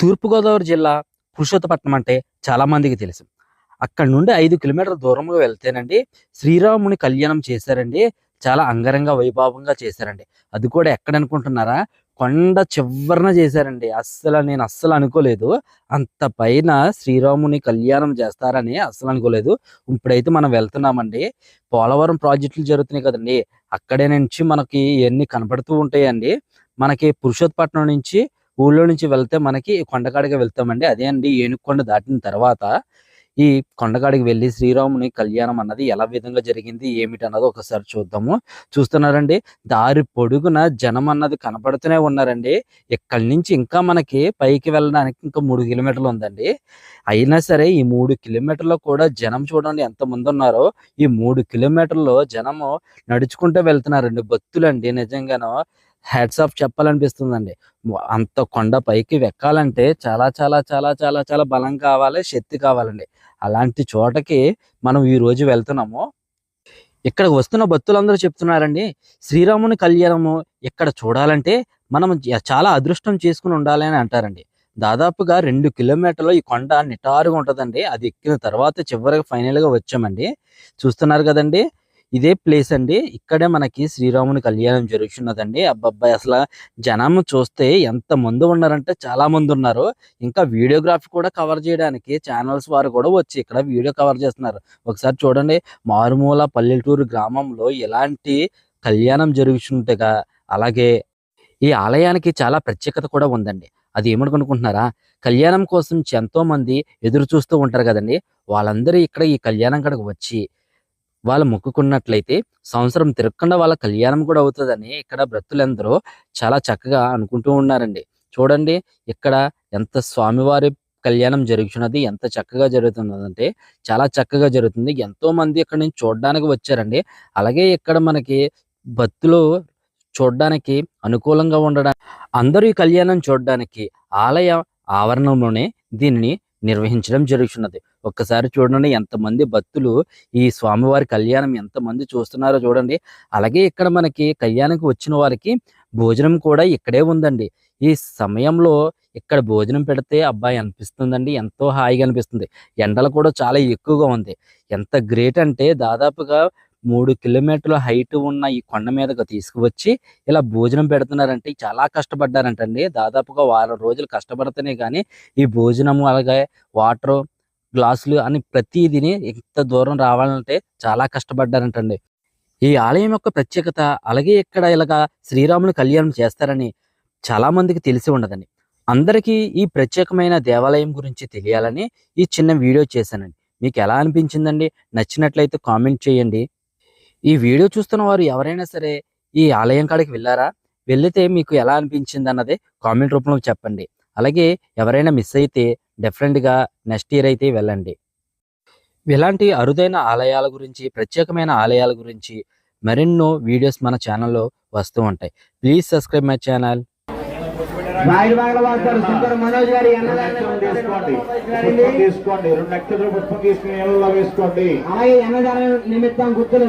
తూర్పుగోదావరి జిల్లా పురుషోత్తపట్నం అంటే చాలా మందికి తెలుసు. అక్కడ నుండి ఐదు కిలోమీటర్ల దూరంలో వెళ్తేనండి శ్రీరాముని కళ్యాణం చేశారండి. చాలా అంగరంగ వైభవంగా చేశారండి. అది కూడా ఎక్కడ అనుకుంటున్నారా? కొండ చివరన చేశారండి. అస్సలు నేను అస్సలు అనుకోలేదు. అంత పైన శ్రీరాముని కళ్యాణం చేస్తారని అస్సలు అనుకోలేదు. ఇప్పుడైతే మనం వెళ్తున్నామండి. పోలవరం ప్రాజెక్టులు జరుగుతున్నాయి కదండి. అక్కడే నుంచి మనకి ఇవన్నీ కనపడుతూ ఉంటాయండి. మనకి పురుషోత్పట్నం నుంచి ఊళ్ళో నుంచి వెళ్తే మనకి కొండకాడికి వెళ్తామండి. అదే అండి ఏనుగుకొండ దాటిన తర్వాత ఈ కొండకాడికి వెళ్ళి శ్రీరాముని కళ్యాణం అన్నది ఎలా విధంగా జరిగింది ఏమిటి అన్నది ఒకసారి చూద్దాము. చూస్తున్నారండి దారి పొడుగున జనం అన్నది కనపడుతూనే ఉన్నారండి. ఇక్కడి నుంచి ఇంకా మనకి పైకి వెళ్ళడానికి ఇంకా మూడు కిలోమీటర్లు ఉందండి. అయినా సరే ఈ మూడు కిలోమీటర్లు కూడా జనం చూడండి ఎంత మంది ఉన్నారో ఈ మూడు కిలోమీటర్లు జనము నడుచుకుంటూ వెళ్తున్నారండి భక్తులండి నిజంగానో. Hats off చెప్పాలనిపిస్తుందండి. అంత కొండ పైకి వెక్కాలంటే చాలా చాలా చాలా చాలా చాలా బలం కావాలి శక్తి కావాలండి. అలాంటి చోటకి మనం ఈ రోజు వెళ్తున్నాము. ఇక్కడ వస్తున్న భక్తులందరూ చెప్తున్నారండి శ్రీరాముని కళ్యాణము ఇక్కడ చూడాలంటే మనం చాలా అదృష్టం చేసుకుని ఉండాలి అని అంటారండి. దాదాపుగా రెండు కిలోమీటర్లు ఈ కొండ నిటారుగా ఉంటుందండి. అది ఎక్కిన తర్వాత చివరికి ఫైనల్గా వచ్చామండి. చూస్తున్నారు కదండి ఇదే ప్లేస్ అండి. ఇక్కడే మనకి శ్రీరాముని కళ్యాణం జరుగుతున్నదండి అబ్బాబ్బాయి అసలు జనం చూస్తే ఎంత మంది ఉన్నారంటే చాలా మంది ఉన్నారు. ఇంకా వీడియోగ్రఫీ కూడా కవర్ చేయడానికి ఛానల్స్ వారు కూడా వచ్చి ఇక్కడ వీడియో కవర్ చేస్తున్నారు. ఒకసారి చూడండి. మారుమూల పల్లెటూరు గ్రామంలో ఎలాంటి కళ్యాణం జరుగుతుంటగా అలాగే ఈ ఆలయానికి చాలా ప్రత్యేకత కూడా ఉందండి. అది ఏమనుకుంటున్నారా? కళ్యాణం కోసం ఎంతో మంది ఎదురు చూస్తూ ఉంటారు కదండి. వాళ్ళందరూ ఇక్కడ ఈ కళ్యాణం కడకు వచ్చి వాళ్ళు మొక్కుకున్నట్లయితే సంవత్సరం తిరగకుండా వాళ్ళ కళ్యాణం కూడా అవుతుందని ఇక్కడ భక్తులందరూ చాలా చక్కగా అనుకుంటూ ఉన్నారండి. చూడండి ఇక్కడ ఎంత స్వామివారి కళ్యాణం జరుగుతున్నది ఎంత చక్కగా జరుగుతున్నదంటే చాలా చక్కగా జరుగుతుంది. ఎంతో మంది ఇక్కడ నుంచి చూడడానికి వచ్చారండి. అలాగే ఇక్కడ మనకి భక్తులు చూడడానికి అనుకూలంగా ఉండడానికి అందరూ ఈ కళ్యాణం చూడడానికి ఆలయ ఆవరణంలోనే దీన్ని నిర్వహించడం జరుగుతున్నది. ఒక్కసారి చూడండి ఎంతమంది భక్తులు ఈ స్వామివారి కళ్యాణం ఎంతమంది చూస్తున్నారో చూడండి. అలాగే ఇక్కడ మనకి కళ్యాణానికి వచ్చిన వారికి భోజనం కూడా ఇక్కడే ఉందండి. ఈ సమయంలో ఇక్కడ భోజనం పెడితే అబ్బాయి అనిపిస్తుందండి. ఎంతో హాయిగా అనిపిస్తుంది. ఎండలు కూడా చాలా ఎక్కువగా ఉంది. ఎంత గ్రేట్ అంటే దాదాపుగా మూడు కిలోమీటర్ల హైట్ ఉన్న ఈ కొండ మీదకు తీసుకువచ్చి ఇలా భోజనం పెడుతున్నారంటే చాలా కష్టపడ్డారంటండి. దాదాపుగా వారం రోజులు కష్టపడితేనే కానీ ఈ భోజనము అలాగే వాటర్ గ్లాసులు అని ప్రతిదిని ఇంత దూరం రావాలంటే చాలా కష్టపడ్డారంటండి. ఈ ఆలయం యొక్క ప్రత్యేకత అలాగే ఇక్కడ ఇలాగా శ్రీరాముని కళ్యాణం చేస్తారని చాలా మందికి తెలిసి ఉండదండి. అందరికీ ఈ ప్రత్యేకమైన దేవాలయం గురించి తెలియాలని ఈ చిన్న వీడియో చేశానండి. మీకు ఎలా అనిపించిందండి? నచ్చినట్లయితే కామెంట్ చేయండి. ఈ వీడియో చూస్తున్న వారు ఎవరైనా సరే ఈ ఆలయం కాడికి వెళ్ళారా? వెళితే మీకు ఎలా అనిపించింది అన్నది కామెంట్ రూపంలో చెప్పండి. అలాగే ఎవరైనా మిస్ అయితే డెఫినెట్గా నెక్స్ట్ ఇయర్ అయితే వెళ్ళండి. ఇలాంటి అరుదైన ఆలయాల గురించి ప్రత్యేకమైన ఆలయాల గురించి మరెన్నో వీడియోస్ మన ఛానల్లో వస్తూ ఉంటాయి. Please subscribe my channel. Manoj గారి తీసుకోండి. రెండు నక్షత్ర పుష్పం తీసుకుని నీళ్ళలో వేసుకోండి. అలాగే అన్నదానం నిమిత్తం గుర్తులు